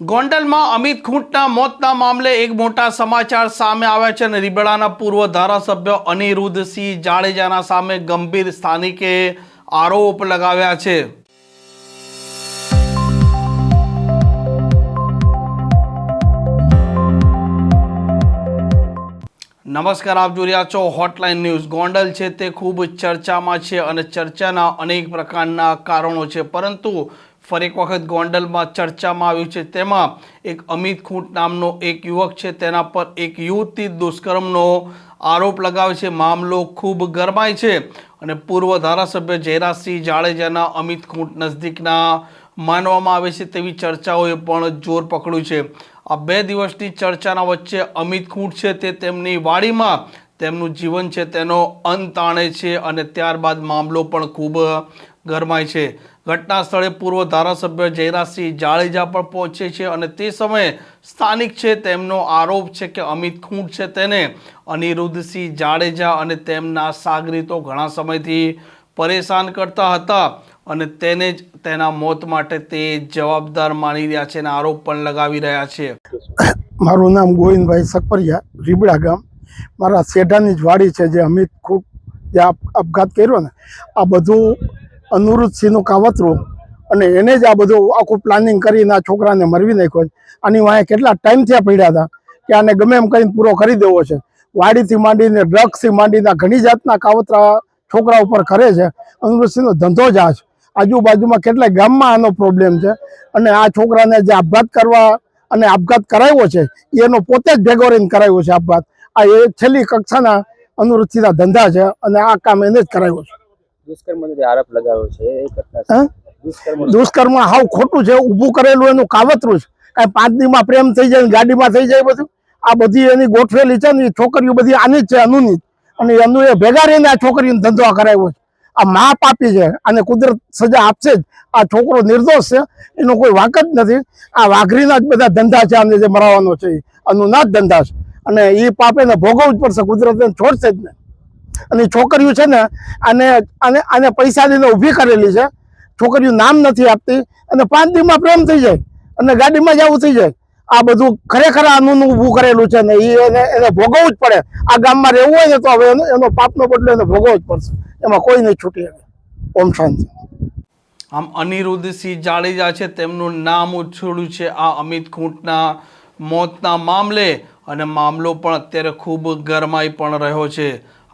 ગોંડલમાં અમિત ખૂંટના મોતના મામલે એક મોટા સમાચાર સામે આવ્યા છે અને રીબડાના પૂર્વ ધારાસભ્ય અનિરુદ્ધસિંહ જાડેજાના સામે ગંભીર સ્થાનિકે આરોપ લગાવ્યા છે. નમસ્કાર, આપ જોઈ રહ્યા છો હોટલાઇન ન્યૂઝ ગોંડલ છે તે ખૂબ ચર્ચામાં છે અને ચર્ચાના અનેક પ્રકારના કારણો છે. પરંતુ ફરી એક વખત ગોંડલમાં ચર્ચામાં આવ્યું છે. તેમાં એક અમિત ખૂંટ નામનો એક યુવક છે. તેના પર એક યુવતી દુષ્કર્મનો આરોપ લગાવે છે. મામલો ખૂબ ગરમાય છે અને પૂર્વ ધારાસભ્ય જયરાજસિંહ જાડેજાના અમિત ખૂંટ નજદીકના માનવામાં આવે છે. તેવી ચર્ચાઓએ પણ જોર પકડ્યું છે. આ બે દિવસની ચર્ચાના વચ્ચે અમિત ખૂંટ છે તે તેમની વાડીમાં તેમનું જીવન છે. તેનો અંત આણે છે અને ત્યારબાદ મામલો પણ ખૂબ ગરમાય છે. ઘટના સ્થળે પૂર્વ ધારાસભ્ય જયરાજસિંહ જાડેજા પણ પહોંચે છે અને તે સમયે સ્થાનિક છે તેમનો આરોપ છે કે અમિત ખૂંટ છે તેને અનિરુદ્ધસિંહ જાડેજા અને તેમના સાગરીતો ઘણા સમયથી પરેશાન કરતા હતા અને તેને જ તેના મોત માટે તે જવાબદાર માની રહ્યા છે અને આરોપ પણ લગાવી રહ્યા છે. મારું નામ ગોવિંદભાઈ સકપરિયા, રીબડા ગામ. મારા શેઢાની જ વાડી છે જે અમિત ખૂટ જે આપઘાત કર્યો ને, આ બધું અનુરુદ્ધસિંહનું કાવતરું અને એને જ આ બધું આખું પ્લાનિંગ કરીને આ છોકરાને મરવી નાખ્યો છે. આની વાંહે કેટલા ટાઈમથી આ પડ્યા હતા કે આને ગમે એમ કરીને પૂરો કરી દેવો છે. વાડીથી માંડીને ડ્રગ્સથી માંડીને ઘણી જાતના કાવતરા છોકરા ઉપર કરે છે. અનુરુદ્ધસિંહનો ધંધો જ આ છે. આજુબાજુમાં કેટલાય ગામમાં આનો પ્રોબ્લેમ છે. અને આ છોકરાને જે આપઘાત કરવા અને આપઘાત કરાવ્યો છે એનો પોતે જ ભેગો રહીને કરાવ્યો છે આપઘાત. આ એ છેલ્લી કક્ષાના અનુરૂચિના ધંધા છે અને આ કામ એને જ કરાવ્યો છે. દુષ્કર્મનો જે આરોપ લગાવ્યો છે એ ઘટના દુષ્કર્મ હાવ ખોટું છે ઊભું કરેલું એનું કાવતરું છે. કાંઈ પાંચ દીમાં પ્રેમ થઈ જાય ગાડીમાં થઈ જાય બધું? આ બધી એની ગોઠવેલી છે ને છોકરીઓ બધી આની જ છે અનુની અને એનું એ ભેગા રહીને આ છોકરીનો ધંધો કરાવ્યો છે. આ મા પાપી છે અને કુદરત સજા આપશે જ. આ છોકરો નિર્દોષ છે એનો કોઈ વાંક જ નથી. આ વાઘરીના જ બધા ધંધા છે આને જે મરાવાનો છે અનુના જ ધંધા છે. અને એ પાપ એને ભોગવવું જ પડશે કુદરત છોડશે જ નહીં. અને છોકરીઓ છે ને, આને આને પૈસા દઈને ઊભી કરેલી છે. છોકરીઓ નામ નથી આપતી અને પાંચ દિવસમાં પ્રેમ થઈ જાય અને ગાડીમાં જવું થઈ જાય. આ બધું ખરેખર આનું ઊભું કરેલું છે ને એને એને ભોગવવું જ પડે. આ ગામમાં રહેવું હોય ને તો હવે એનો પાપનો બદલો એને ભોગવવો જ પડશે. એમાં કોઈ નહીં છૂટી શકે ઓમ શાંતિ. આમ અનિરુદ્ધસિંહ જાડેજા છે, તેમનું નામ ઉછળ્યું છે આ અમિત ખૂંટના મોતના મામલે. અને મામલો પણ અત્યારે ખૂબ ગરમાઈ પણ રહ્યો છે.